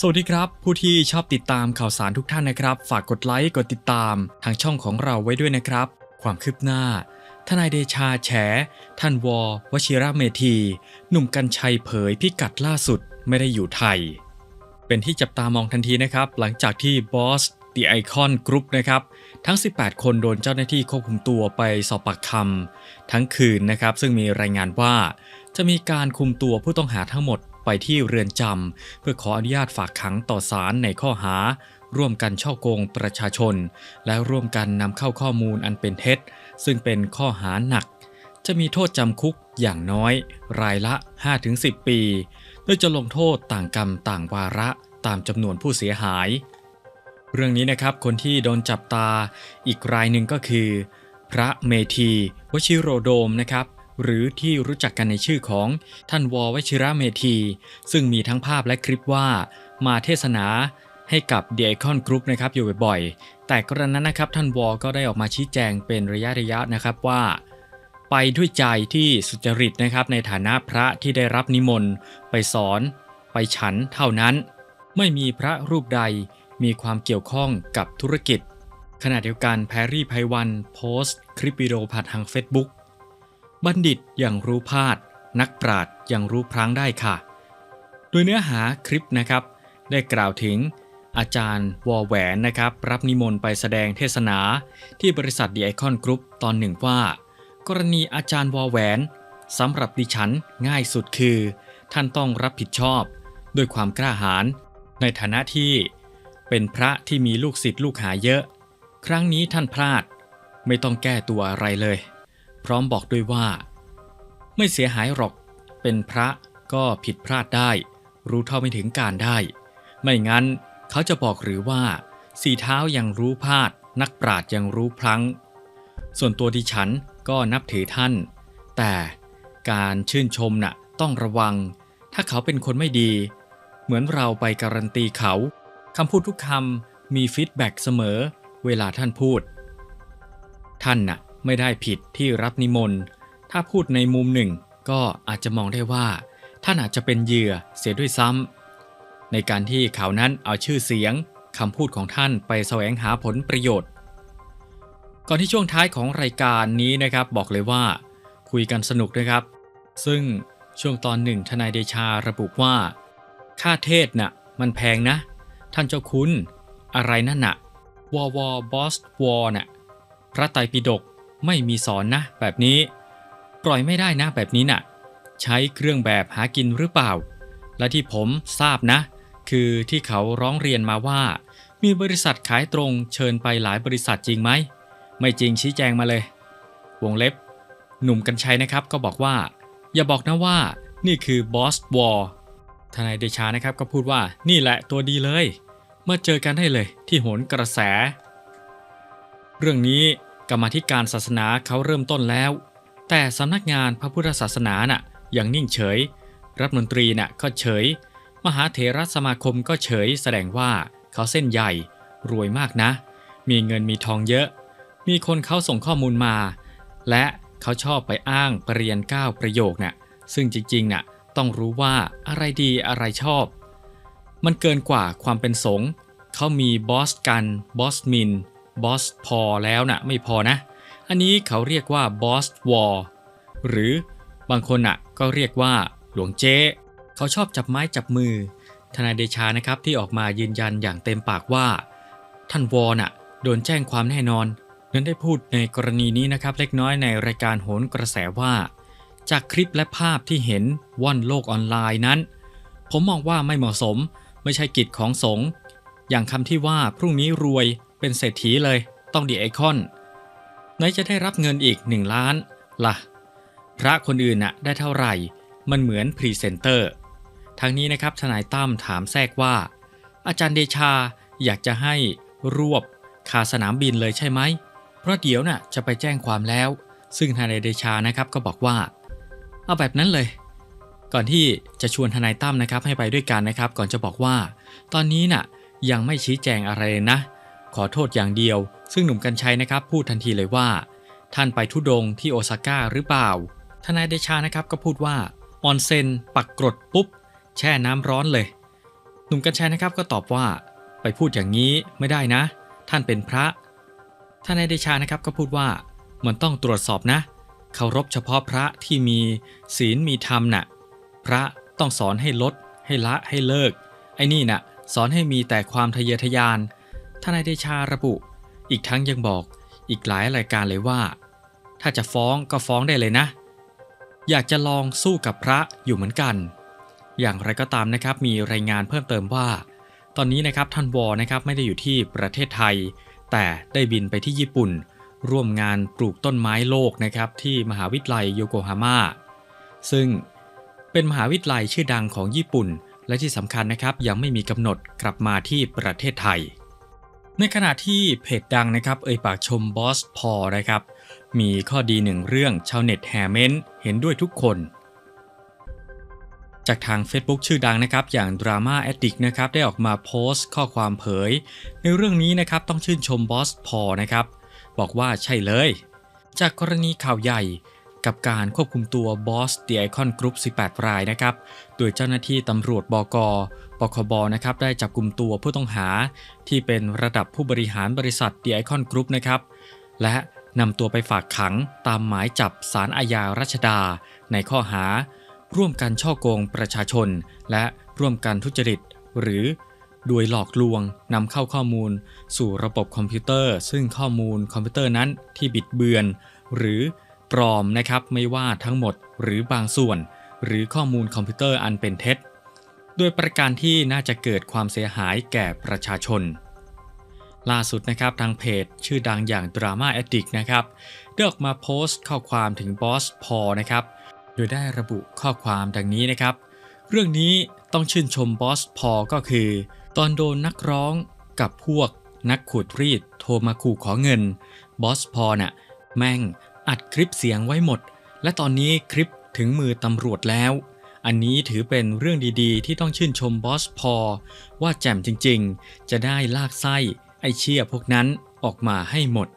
สวัสดีครับ ผู้ที่ชอบติดตามข่าวสารทุกท่านนะครับ ฝากกดไลค์กดติดตามทางช่องของเราไว้ด้วยนะครับ ความคืบหน้า ทนายเดชาแฉ ท่านวอวชิระเมธี หนุ่มกัญชัยเผยพิกัดล่าสุดไม่ได้อยู่ไทย เป็นที่จับตามองทันทีนะครับ หลังจากที่บอส The Icon Group นะครับทั้ง 18 คนโดนเจ้าหน้าที่ควบคุมตัวไปสอบปากคำทั้งคืนนะครับ ซึ่งมีรายงานว่า จะมีการคุมตัวผู้ต้องหาทั้งหมด ไปที่เรือนจำเพื่อขออนุญาตฝากขังต่อศาลในข้อหา ร่วมกันช่อโกงประชาชน และร่วมกันนำเข้าข้อมูลอันเป็นเท็จ ซึ่งเป็นข้อหาหนัก จะมีโทษจำคุกอย่างน้อย รายละ 5-10 ปีโดยจะลงโทษต่างกรรมต่างวาระตามจำนวนผู้เสียหาย เรื่องนี้นะครับคนที่โดนจับตาอีกรายหนึ่งก็คือ พระเมธีวชิโรโดมนะครับ หรือที่รู้จักกันในชื่อของท่านววชิระเมธี ซึ่งมีทั้งภาพและคลิปว่า มาเทศนาให้กับเดียคอนกรุ๊ปนะครับอยู่บ่อยๆ แต่กรณนั้นนะครับท่านวอก็ได้ออกมาชี้แจงเป็นระยะระยะนะครับว่า ไปด้วยใจที่สุจริตนะครับในฐานะพระที่ได้รับนิมนต์ ไปสอน ไปฉันเท่านั้น ไม่มีพระรูปใดมีความเกี่ยวข้องกับธุรกิจ ขณะเดียวกันแพรรี่ไพวันโพสต์ คลิปวิดีโอผ่านทาง Facebook บัณฑิตอย่างรู้พาดนักปราดอย่างรู้พลั้งได้ค่ะ โดยเนื้อหาคลิปนะครับ ได้กล่าวถึง อาจารย์วอแหวนนะครับ รับนิมนต์ไปแสดงเทศนา ที่บริษัทดีไอคอนกรุ๊ปตอนหนึ่งว่า กรณีอาจารย์วอแหวนสำหรับดิฉันง่ายสุดคือ ท่านต้องรับผิดชอบด้วยความกล้าหาญในฐานะที่เป็นพระที่มีลูกศิษย์ลูกหาเยอะ ครั้งนี้ท่านพลาด ไม่ต้องแก้ตัวอะไรเลย พร้อมบอกด้วยว่า ไม่เสียหายหรอกเป็นพระก็ผิดพลาดได้ รู้เท่าไม่ถึงการได้ ไม่งั้นเขาจะบอกหรือว่าสีเท้ายังรู้พลาด นักปราดยังรู้พลั้ง ส่วนตัวดิฉันก็นับถือท่าน แต่การชื่นชมน่ะต้องระวัง ถ้าเขาเป็นคนไม่ดี เหมือนเราไปการันตีเขาคำพูดทุกคำมีฟีดแบ็กเสมอ เวลาท่านพูด ท่านน่ะ ไม่ได้ผิดที่รับนิมนต์ ถ้าพูดในมุมหนึ่งก็อาจจะมองได้ว่า ท่านอาจจะเป็นเหยื่อเสียด้วยซ้ำในการที่เขานั้นเอาชื่อเสียงคำพูดของท่านไปแสวงหาผลประโยชน์ ก่อนที่ช่วงท้ายของรายการนี้นะครับ บอกเลยว่า คุยกันสนุกนะครับ ซึ่งช่วงตอนหนึ่งทนายเดชาระบุว่า ค่าเทศน่ะมันแพงนะ ท่านเจ้าคุณ อะไรนั่นน่ะวอวอบอสวอน่ะพระไตรปิฎก ไม่มีสอนนะ แบบนี้ ปล่อยไม่ได้นะแบบนี้น่ะ ใช้เครื่องแบบหากินหรือเปล่า และที่ผมทราบนะ คือที่เขาร้องเรียนมาว่า มีบริษัทขายตรงเชิญไปหลายบริษัทจริงไหม ไม่จริงชี้แจงมาเลย วงเล็บ หนุ่มกัญชัยนะครับก็บอกว่า อย่าบอกนะว่า นี่คือบอสวอทนายเดชานะครับก็พูดว่านี่แหละตัวดีเลย มาเจอกันได้เลยที่โหนกระแส เรื่องนี้ กรรมาธิการศาสนาเขาเริ่มต้นแล้ว แต่สำนักงานพระพุทธศาสนาน่ะยังนิ่งเฉย รัฐมนตรีน่ะก็เฉย มหาเถรสมาคมก็เฉย แสดงว่าเขาเส้นใหญ่ รวยมากนะ มีเงินมีทองเยอะ มีคนเขาส่งข้อมูลมา และเขาชอบไปอ้างปรริยนเก้าประโยคน่ะซึ่งจริงๆน่ะต้องรู้ว่าอะไรดีอะไรชอบ มันเกินกว่าความเป็นสงฆ์เขามีบอสกัน บอสมิน บอสพอแล้วน่ะไม่พอนะ อันนี้เขาเรียกว่าบอสวอลหรือบางคนน่ะก็เรียกว่าหลวงเจ๊เขาชอบจับไม้จับมือ ทนายเดชานะครับที่ออกมายืนยันอย่างเต็มปากว่า ท่านวอน่ะโดนแจ้งความแน่นอน นั้นได้พูดในกรณีนี้นะครับเล็กน้อยในรายการโหนกระแสว่า จากคลิปและภาพที่เห็นว่อนโลกออนไลน์นั้น ผมมองว่าไม่เหมาะสม ไม่ใช่กิจของสงฆ์อย่างคำที่ว่าพรุ่งนี้รวย เป็นเศรษฐีเลย ต้องดีไอคอนไหนจะได้รับเงินอีก1ล้านล่ะ พระคนอื่นน่ะได้เท่าไหร่ มันเหมือนพรีเซนเตอร์ทางนี้นะครับทนายตั้มถามแทรกว่า อาจารย์เดชาอยากจะให้รวบคาสนามบินเลยใช่ไหม เพราะเดี๋ยวน่ะจะไปแจ้งความแล้ว ซึ่งทนายเดชานะครับก็บอกว่า เอาแบบนั้นเลย ก่อนที่จะชวนทนายตั้มนะครับให้ไปด้วยกันนะครับ ก่อนจะบอกว่า ตอนนี้น่ะยังไม่ชี้แจงอะไรนะ ขอโทษอย่างเดียว ซึ่งหนุ่มกัญชัยนะครับพูดทันทีเลยว่า ท่านไปทุดงที่โอซาก้าหรือเปล่า ทนายเดชานะครับก็พูดว่าออนเซนปักกรดปุ๊บ แช่น้ำร้อนเลย หนุ่มกัญชัยนะครับก็ตอบว่า ไปพูดอย่างนี้ไม่ได้นะ ท่านเป็นพระทนายเดชานะครับก็พูดว่ามันต้องตรวจสอบนะเคารพเฉพาะพระที่มีศีลมีธรรมน่ะพระต้องสอนให้ลด ให้ละให้เลิก ไอ้นี่น่ะ สอนให้มีแต่ความทะเยอทะยาน ทนายเดชาระบุ อีกทั้งยังบอกอีกหลายรายการเลยว่า ถ้าจะฟ้องก็ฟ้องได้เลยนะ อยากจะลองสู้กับพระอยู่เหมือนกัน อย่างไรก็ตามนะครับมีรายงานเพิ่มเติมว่า ตอนนี้นะครับท่านวอนะครับไม่ได้อยู่ที่ประเทศไทย แต่ได้บินไปที่ญี่ปุ่น ร่วมงานปลูกต้นไม้โลกนะครับที่มหาวิทยาลัยโยโกฮาม่าซึ่งเป็นมหาวิทยาลัยชื่อดังของญี่ปุ่น และที่สำคัญนะครับยังไม่มีกำหนดกลับมาที่ประเทศไทย ในขณะที่เพจดังนะครับเอ่ยปากชมบอสพอนะครับ มีข้อดีหนึ่งเรื่องชาวเน็ตแห่เม้นเห็นด้วยทุกคน จากทาง Facebook ชื่อดังนะครับอย่าง Drama Addict นะครับได้ออกมาโพสต์ข้อความเผย ในเรื่องนี้นะครับต้องชื่นชมบอสพอนะครับ บอกว่าใช่เลย จากกรณีข่าวใหญ่ กับการควบคุมตัวบอสเดียคอนกรุ๊ป 18 รายนะครับ โดยเจ้าหน้าที่ตำรวจบกปคบนะครับได้จับกลุ่มตัวผู้ต้องหา ที่เป็นระดับผู้บริหารบริษัทเดียคอนกรุ๊ปนะครับ และนำตัวไปฝากขังตามหมายจับสารอาญารัชดา ในข้อหา ร่วมกันช่อโกงประชาชน และร่วมกันทุจริต หรือโดยหลอกลวงนำเข้าข้อมูล สู่ระบบคอมพิวเตอร์ ซึ่งข้อมูลคอมพิวเตอร์นั้นที่บิดเบือน หรือ ปลอมนะครับไม่ว่าทั้งหมดหรือบางส่วน หรือข้อมูลคอมพิวเตอร์อันเป็นเท็จ โดยประการที่น่าจะเกิดความเสียหายแก่ประชาชน ล่าสุดนะครับทางเพจชื่อดังอย่าง Drama Addict นะครับได้ออกมาโพสต์ข้อความถึงบอสพอนะครับโดยได้ระบุข้อความดังนี้นะครับ เรื่องนี้ต้องชื่นชมบอสพอก็คือ ตอนโดนนักร้องกับพวกนักขูดรีดโทรมาขู่ขอเงิน บอสพอน่ะแม่ง อัดคลิปเสียงไว้หมด และตอนนี้คลิปถึงมือตำรวจแล้ว อันนี้ถือเป็นเรื่องดีๆ ที่ต้องชื่นชมบอสพอ ว่าแจ่มจริงๆ จะได้ลากไส้ไอเชี่ยพวกนั้นออกมาให้หมด